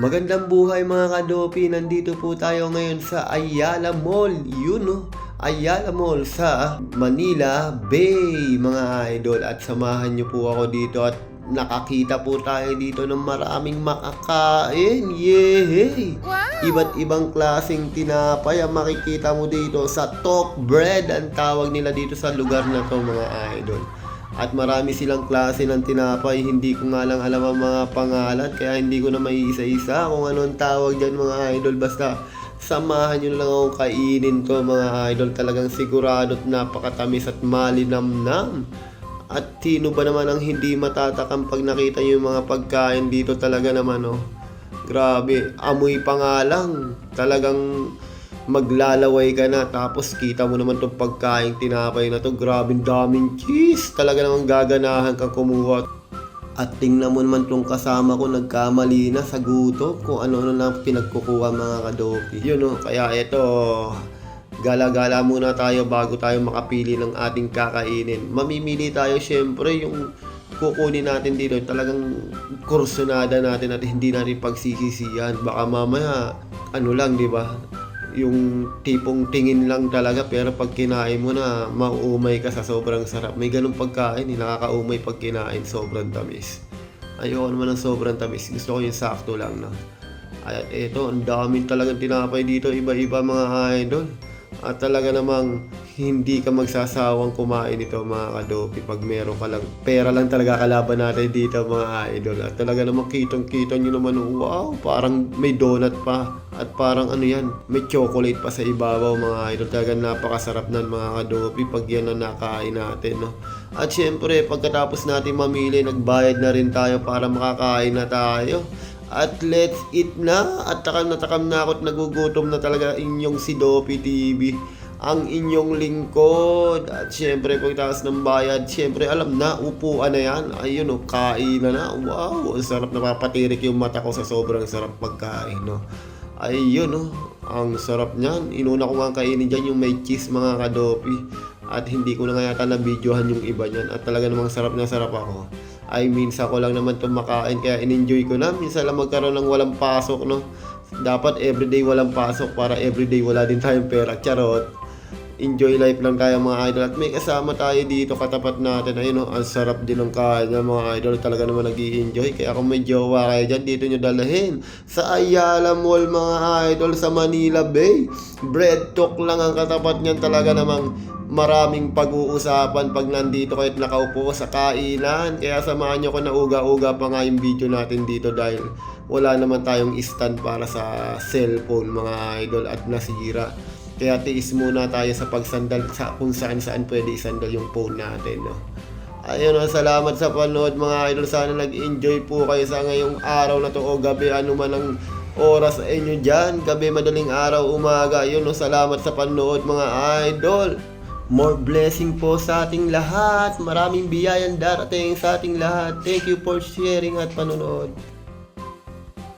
Magandang buhay mga kadopi, nandito po tayo ngayon sa Ayala Mall, yun no? Ayala Mall sa Manila Bay mga idol at samahan niyo po ako dito at nakakita po tayo dito ng maraming makakain, yehey! Iba't ibang klaseng tinapay ang makikita mo dito sa Talk Bread ang tawag nila dito sa lugar na to mga idol. At marami silang klase ng tinapay, hindi ko nga lang alam ang mga pangalan, kaya hindi ko na maiisa-isa kung ano ang tawag dyan mga idol. Basta samahan nyo na lang akong kainin to mga idol. Talagang sigurado at napakatamis at malinamnam. At sino ba naman ang hindi matatakam pag nakita nyo yung mga pagkain dito talaga naman oh. Grabe, amoy pa. Talagang maglalaway ka na tapos kita mo naman tong pagkain tinapay na to. Grabe daming cheese. Talaga namang gaganahan kang kumuha. At tingnan mo naman tong kasama ko nagkamali na sa gutom kung ano-ano na pinagkukuha mga kadopi yun oh kaya eto gala-gala muna tayo bago tayo makapili ng ating kakainin. Mamimili tayo syempre yung kukunin natin dito. Talagang kursunada natin at hindi natin pagsisisiyan baka mamaya ano lang di ba yung tipong tingin lang talaga pero pag kinain mo na mauumay ka sa sobrang sarap. May ganung pagkain, eh, nakakaumay pag kinain, sobrang tamis. Ayoko naman ng sobrang tamis, gusto ko yung sakto lang na. At eto, ang daming talagang tinapay dito, iba-iba mga idol. At talaga namang hindi ka magsasawang kumain ito mga kadopi pag meron ka lang. Pera lang talaga kalaban natin dito mga idol. At talaga namang kitang-kita nyo naman, wow, parang may donut pa. At parang ano yan, may chocolate pa sa ibabaw mga idol. Talaga napakasarap nan mga kadopi pag yan ang nakain natin. No? At syempre, pagkatapos natin mamili, nagbayad na rin tayo para makakain na tayo. At let's eat na. At takam na takam na ako at nagugutom na talaga inyong si Dopi TV. Ang inyong lingkod. At syempre, pagtaas ng bayad, syempre, alam na, upuan na yan. Ayun, oh, kainan na. Wow, ang sarap napapatirik yung mata ko sa sobrang sarap pagkain, no. Ayun, oh, ang sarap niyan. Inuna ko nga kainin dyan yung may cheese, mga kadopi. At hindi ko na nga yata na-videohan yung iba niyan. At talaga namang sarap na sarap ako ay minsan ko lang naman itong makain kaya in-enjoy ko na. Minsan lang magkaroon ng walang pasok, no? Dapat everyday walang pasok para everyday wala din tayong pera. Charot. Enjoy life lang tayo mga idol. At may kasama tayo dito katapat natin. Ayun, no? ang sarap din ng kain ng mga idol. Talaga naman nag enjoy Kaya kung may jowa kayo dyan, dito nyo dalhin. Sa Ayala Mall mga idol sa Manila Bay. Bread talk lang ang katapat niyan talaga namang maraming pag-uusapan pag nandito kayo at nakaupo sa kainan. Kaya samahan nyo ko na uga-uga pa nga yung video natin dito dahil wala naman tayong stand para sa cellphone mga idol at nasira. Kaya tiis muna tayo sa pagsandal sa kung saan saan pwede isandal yung phone natin. No? Ayun, salamat sa panood mga idol. Sana nag-enjoy po kayo sa ngayong araw na to o gabi. Ano man ang oras sa inyo dyan. Gabi, madaling araw, umaga. Ayun, no, salamat sa panood mga idol. More blessing po sa ating lahat. Maraming biyayan darating sa ating lahat. Thank you for sharing at panonood.